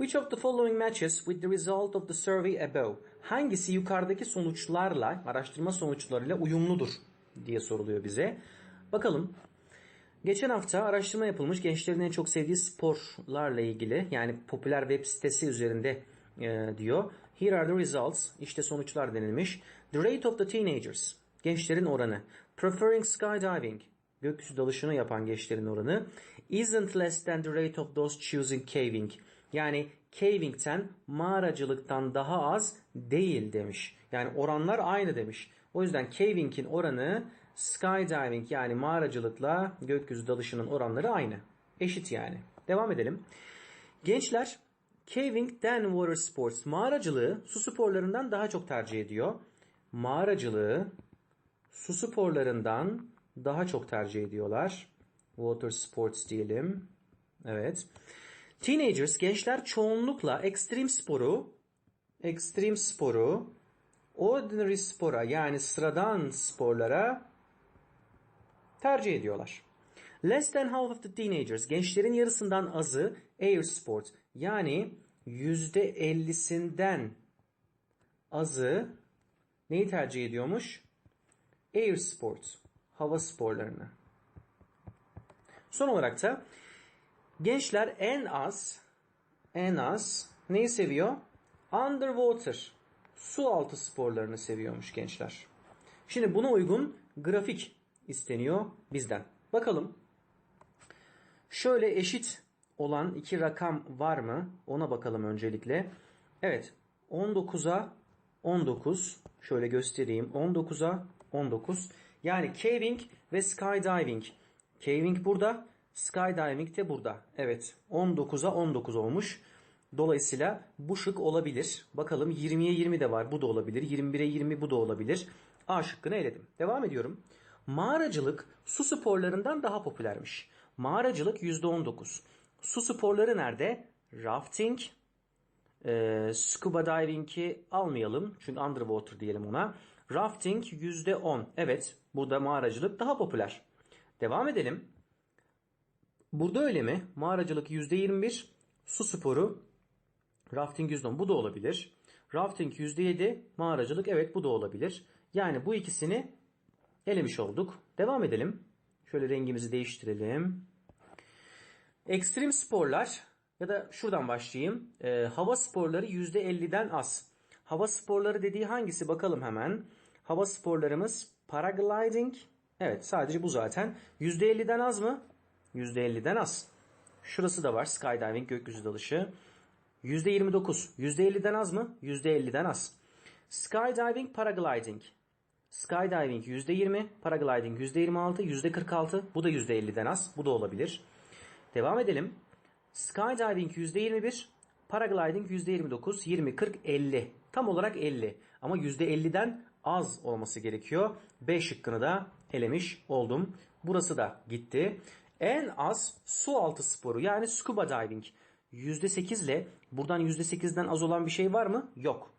Which of the following matches with the result of the survey above? Hangisi yukarıdaki sonuçlarla, araştırma sonuçlarıyla uyumludur diye soruluyor bize. Bakalım. Geçen hafta araştırma yapılmış gençlerin en çok sevdiği sporlarla ilgili yani popüler web sitesi üzerinde e, diyor. Here are the results. İşte sonuçlar denilmiş. The rate of the teenagers. Gençlerin oranı. Preferring skydiving. Gökyüzü dalışını yapan gençlerin oranı. Isn't less than the rate of those choosing caving. Yani caving'ten mağaracılıktan daha az değil demiş. Yani oranlar aynı demiş. O yüzden caving'in oranı skydiving yani mağaracılıkla gökyüzü dalışının oranları aynı. Eşit yani. Devam edelim. Gençler caving than water sports mağaracılığı su sporlarından daha çok tercih ediyor. Mağaracılığı su sporlarından daha çok tercih ediyorlar. Water sports diyelim. Evet. Teenagers, gençler çoğunlukla ekstrem sporu, ekstrem sporu, ordinary spora yani sıradan sporlara tercih ediyorlar. Less than half of the teenagers, gençlerin yarısından azı air sport yani %50'sinden azı neyi tercih ediyormuş? Air sport, hava sporlarını. Son olarak da gençler en az en az neyi seviyor? Underwater, su altı sporlarını seviyormuş gençler. Şimdi buna uygun grafik isteniyor bizden. Bakalım. Şöyle eşit olan iki rakam var mı? Ona bakalım öncelikle. Evet. 19'a 19. Şöyle göstereyim. 19'a 19. Yani caving ve skydiving. Caving burada. Skydiving de burada. Evet. 19'a 19 olmuş. Dolayısıyla bu şık olabilir. Bakalım 20'ye 20 de var. Bu da olabilir. 21'e 20 bu da olabilir. A şıkkını eledim. Devam ediyorum. Mağaracılık su sporlarından daha popülermiş. Mağaracılık %19. Su sporları nerede? Rafting, e, scuba diving'i almayalım. Çünkü underwater diyelim ona. Rafting %10. Evet burada mağaracılık daha popüler. Devam edelim. Burada öyle mi? Mağaracılık %21. Su sporu rafting %10. Bu da olabilir. Rafting %7. Mağaracılık evet bu da olabilir. Yani bu ikisini elemiş olduk. Devam edelim. Şöyle rengimizi değiştirelim. Ekstrem sporlar ya da şuradan başlayayım. Ee, hava sporları %50'den az. Hava sporları dediği hangisi bakalım hemen. Hava sporlarımız paragliding. Evet sadece bu zaten. %50'den az mı? %50'den az. Şurası da var. Skydiving gökyüzü dalışı. %29. %50'den az mı? %50'den az. Skydiving, paragliding. Skydiving %20, paragliding %26, %46. Bu da %50'den az. Bu da olabilir. Devam edelim. Skydiving %21, paragliding %29, 20, 40, 50. Tam olarak 50. Ama %50'den az olması gerekiyor. B şıkkını da elemiş oldum. Burası da gitti. En az su altı sporu yani scuba diving. %8 ile buradan %8'den az olan bir şey var mı? Yok.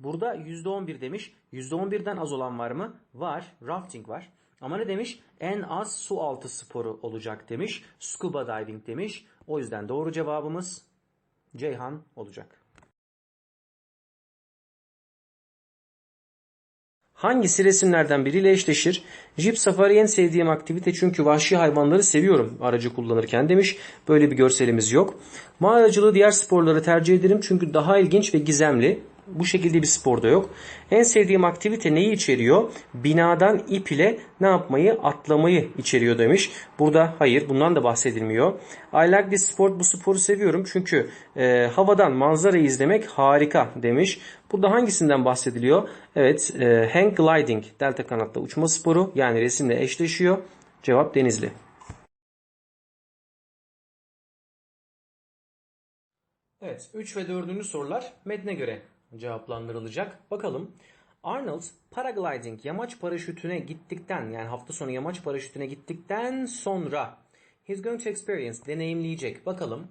Burada %11 demiş. %11'den az olan var mı? Var. Rafting var. Ama ne demiş? En az su altı sporu olacak demiş. Scuba diving demiş. O yüzden doğru cevabımız Ceyhan olacak. Hangisi resimlerden biriyle eşleşir? Jeep Safari en sevdiğim aktivite çünkü vahşi hayvanları seviyorum aracı kullanırken demiş. Böyle bir görselimiz yok. Mağaracılığı diğer sporları tercih ederim çünkü daha ilginç ve gizemli. Bu şekilde bir sporda yok. En sevdiğim aktivite neyi içeriyor? Binadan ip ile ne yapmayı? Atlamayı içeriyor demiş. Burada hayır bundan da bahsedilmiyor. I like this sport. Bu sporu seviyorum çünkü e, havadan manzarayı izlemek harika demiş. Burada hangisinden bahsediliyor? Evet e, hang gliding delta kanatlı uçma sporu yani resimle eşleşiyor. Cevap Denizli. Evet 3 ve 4. sorular metne göre cevaplandırılacak. Bakalım. Arnold paragliding yamaç paraşütüne gittikten yani hafta sonu yamaç paraşütüne gittikten sonra he's going to experience deneyimleyecek. Bakalım.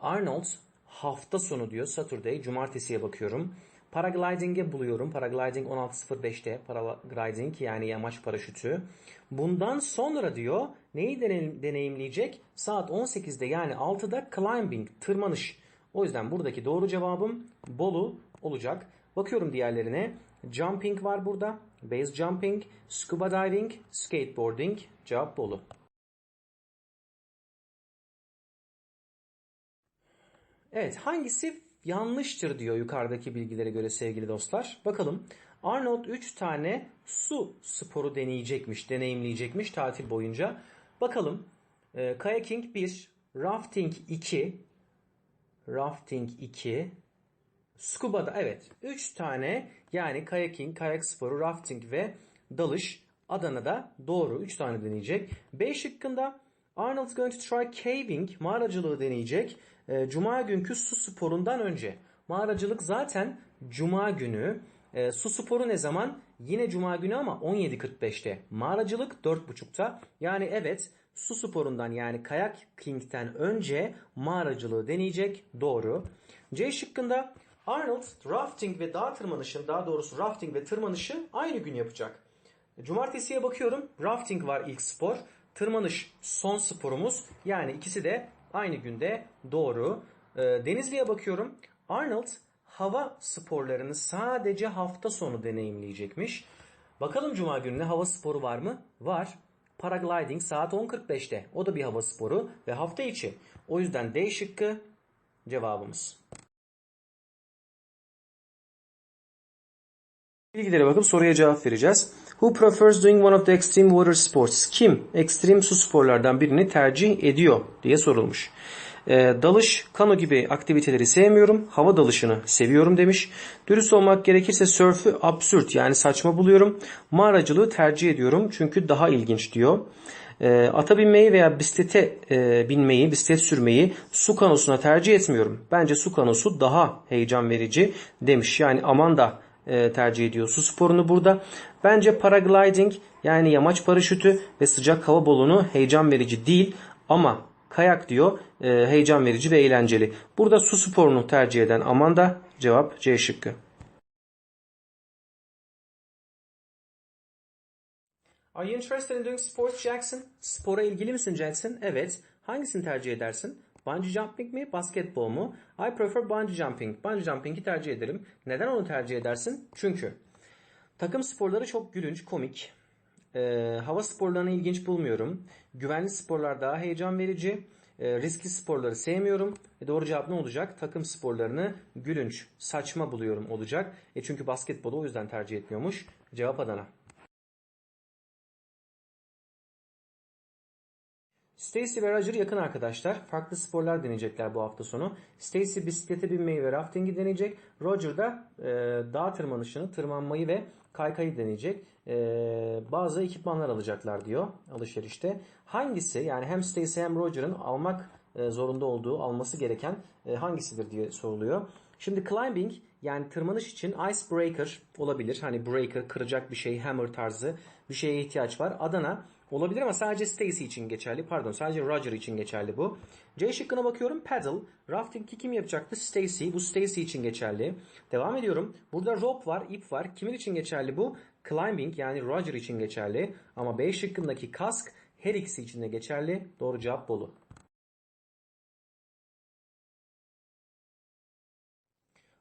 Arnold hafta sonu diyor Saturday cumartesiye bakıyorum. Paragliding'e buluyorum. Paragliding 16.05'te paragliding yani yamaç paraşütü. Bundan sonra diyor neyi deneyimleyecek? Saat 18'de yani 6'da climbing tırmanış. O yüzden buradaki doğru cevabım Bolu olacak. Bakıyorum diğerlerine. Jumping var burada. Base jumping, scuba diving, skateboarding. Cevap Bolu. Evet hangisi yanlıştır diyor yukarıdaki bilgilere göre sevgili dostlar. Bakalım Arnold 3 tane su sporu deneyecekmiş, deneyimleyecekmiş tatil boyunca. Bakalım e, kayaking 1, rafting 2, rafting 2, scuba da evet 3 tane yani kayaking, kayak sporu, rafting ve dalış Adana'da doğru 3 tane deneyecek. B şıkkında Arnold's going to try caving mağaracılığı deneyecek. E, Cuma günkü su sporundan önce. Mağaracılık zaten Cuma günü. E, su sporu ne zaman? Yine Cuma günü ama 17.45'te. Mağaracılık 4.30'ta. Yani evet su sporundan yani kayak king'ten önce mağaracılığı deneyecek. Doğru. C şıkkında Arnold rafting ve dağ tırmanışı daha doğrusu rafting ve tırmanışı aynı gün yapacak. Cumartesiye bakıyorum. Rafting var ilk spor. Tırmanış son sporumuz. Yani ikisi de aynı günde doğru. Ee, Denizli'ye bakıyorum. Arnold hava sporlarını sadece hafta sonu deneyimleyecekmiş. Bakalım cuma gününe hava sporu var mı? Var. Paragliding saat 10.45'te. O da bir hava sporu ve hafta içi. O yüzden D şıkkı cevabımız. Bilgilere bakıp soruya cevap vereceğiz. Who prefers doing one of the extreme water sports? Kim ekstrem su sporlardan birini tercih ediyor diye sorulmuş. Ee, dalış, kano gibi aktiviteleri sevmiyorum. Hava dalışını seviyorum demiş. Dürüst olmak gerekirse sörfü absürt yani saçma buluyorum. Mağaracılığı tercih ediyorum çünkü daha ilginç diyor. E, ata binmeyi veya bisiklete e, binmeyi, bisiklet sürmeyi su kanosuna tercih etmiyorum. Bence su kanosu daha heyecan verici demiş. Yani aman da e, tercih ediyor su sporunu burada. Bence paragliding yani yamaç paraşütü ve sıcak hava balonu heyecan verici değil ama kayak diyor e, heyecan verici ve eğlenceli. Burada su sporunu tercih eden Amanda cevap C şıkkı. Are you interested in doing sports Jackson? Spora ilgili misin Jackson? Evet. Hangisini tercih edersin? Bungee jumping mi, basketbol mu? I prefer bungee jumping. Bungee jumping'i tercih ederim. Neden onu tercih edersin? Çünkü takım sporları çok gülünç, komik. Ee, hava sporlarını ilginç bulmuyorum. Güvenli sporlar daha heyecan verici. Ee, riskli sporları sevmiyorum. E doğru cevap ne olacak? Takım sporlarını gülünç, saçma buluyorum olacak. E çünkü basketbolu o yüzden tercih etmiyormuş. Cevap Adana. Stacy ve Roger yakın arkadaşlar. Farklı sporlar deneyecekler bu hafta sonu. Stacy bisiklete binmeyi ve raftingi deneyecek. Roger da e, dağ tırmanışını, tırmanmayı ve kaykayı deneyecek. E, bazı ekipmanlar alacaklar diyor alışverişte. Hangisi yani hem Stacy hem Roger'ın almak e, zorunda olduğu, alması gereken e, hangisidir diye soruluyor. Şimdi climbing yani tırmanış için icebreaker olabilir. Hani breaker kıracak bir şey, hammer tarzı bir şeye ihtiyaç var. Adana Olabilir ama sadece Stacy için geçerli. Pardon sadece Roger için geçerli bu. C şıkkına bakıyorum. Paddle. Rafting'i kim yapacaktı? Stacy. Bu Stacy için geçerli. Devam ediyorum. Burada rope var, ip var. Kimin için geçerli bu? Climbing yani Roger için geçerli. Ama B şıkkındaki kask her ikisi için de geçerli. Doğru cevap Bolu.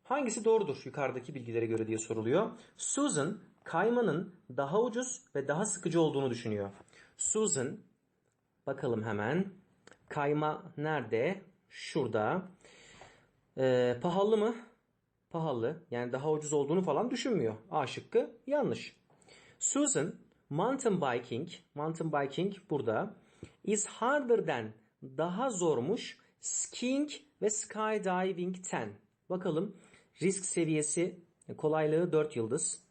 Hangisi doğrudur yukarıdaki bilgilere göre diye soruluyor. Susan kaymanın daha ucuz ve daha sıkıcı olduğunu düşünüyor. Susan bakalım hemen kayma nerede? Şurada. Ee, pahalı mı? Pahalı. Yani daha ucuz olduğunu falan düşünmüyor. A şıkkı yanlış. Susan mountain biking, mountain biking burada is harder than daha zormuş skiing ve skydiving'ten. Bakalım risk seviyesi kolaylığı 4 yıldız.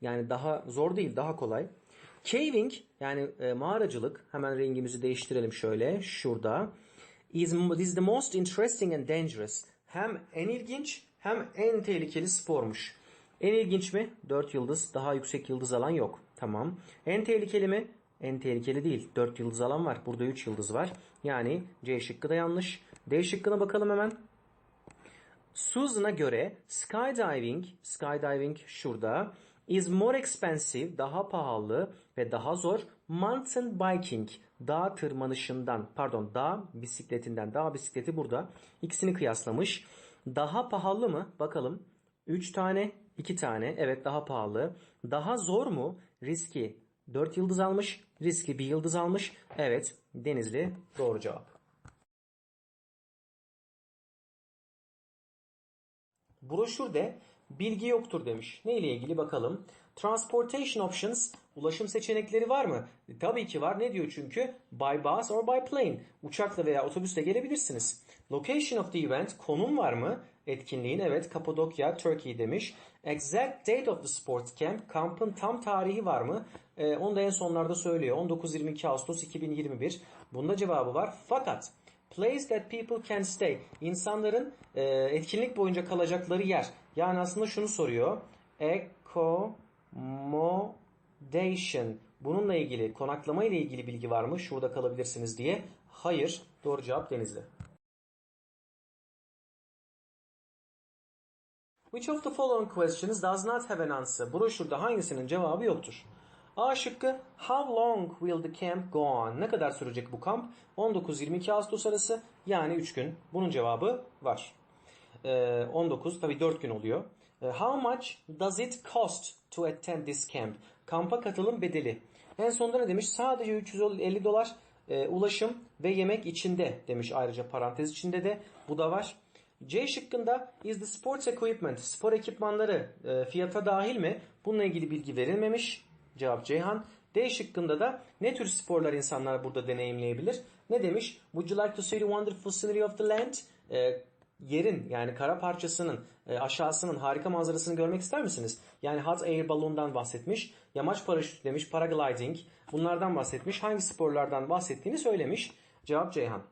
Yani daha zor değil daha kolay. Caving yani e, mağaracılık hemen rengimizi değiştirelim şöyle şurada. Is, is the most interesting and dangerous. Hem en ilginç hem en tehlikeli spormuş. En ilginç mi? 4 yıldız daha yüksek yıldız alan yok. Tamam. En tehlikeli mi? En tehlikeli değil. 4 yıldız alan var. Burada 3 yıldız var. Yani C şıkkı da yanlış. D şıkkına bakalım hemen. Susan'a göre skydiving, skydiving şurada is more expensive, daha pahalı ve daha zor. Mountain biking, dağ tırmanışından, pardon dağ bisikletinden, dağ bisikleti burada. İkisini kıyaslamış. Daha pahalı mı? Bakalım. 3 tane, 2 tane. Evet daha pahalı. Daha zor mu? Riski 4 yıldız almış. Riski 1 yıldız almış. Evet Denizli doğru cevap. Broşürde bilgi yoktur demiş. Ne ile ilgili bakalım. Transportation options, ulaşım seçenekleri var mı? E, tabii ki var. Ne diyor çünkü? By bus or by plane. Uçakla veya otobüsle gelebilirsiniz. Location of the event, konum var mı? Etkinliğin evet Kapadokya, Turkey demiş. Exact date of the sports camp, kampın tam tarihi var mı? Ee, onu da en sonlarda söylüyor. 19-22 Ağustos 2021. Bunda cevabı var. Fakat Place that people can stay. İnsanların e, etkinlik boyunca kalacakları yer. Yani aslında şunu soruyor. Accommodation. Bununla ilgili, konaklama ile ilgili bilgi var mı? Şurada kalabilirsiniz diye. Hayır. Doğru cevap Denizli. Which of the following questions does not have an answer? Broşürde hangisinin cevabı yoktur? A şıkkı How long will the camp go on? Ne kadar sürecek bu kamp? 19-22 Ağustos arası yani 3 gün. Bunun cevabı var. Ee, 19 tabi 4 gün oluyor. Ee, how much does it cost to attend this camp? Kampa katılım bedeli. En sonunda ne demiş? Sadece 350 dolar e, ulaşım ve yemek içinde demiş ayrıca parantez içinde de. Bu da var. C şıkkında is the sports equipment spor ekipmanları e, fiyata dahil mi? Bununla ilgili bilgi verilmemiş. Cevap Ceyhan. D şıkkında da ne tür sporlar insanlar burada deneyimleyebilir? Ne demiş? Would you like to see the wonderful scenery of the land? E, yerin yani kara parçasının e, aşağısının harika manzarasını görmek ister misiniz? Yani hot air balondan bahsetmiş. Yamaç paraşütü demiş. Paragliding. Bunlardan bahsetmiş. Hangi sporlardan bahsettiğini söylemiş. Cevap Ceyhan.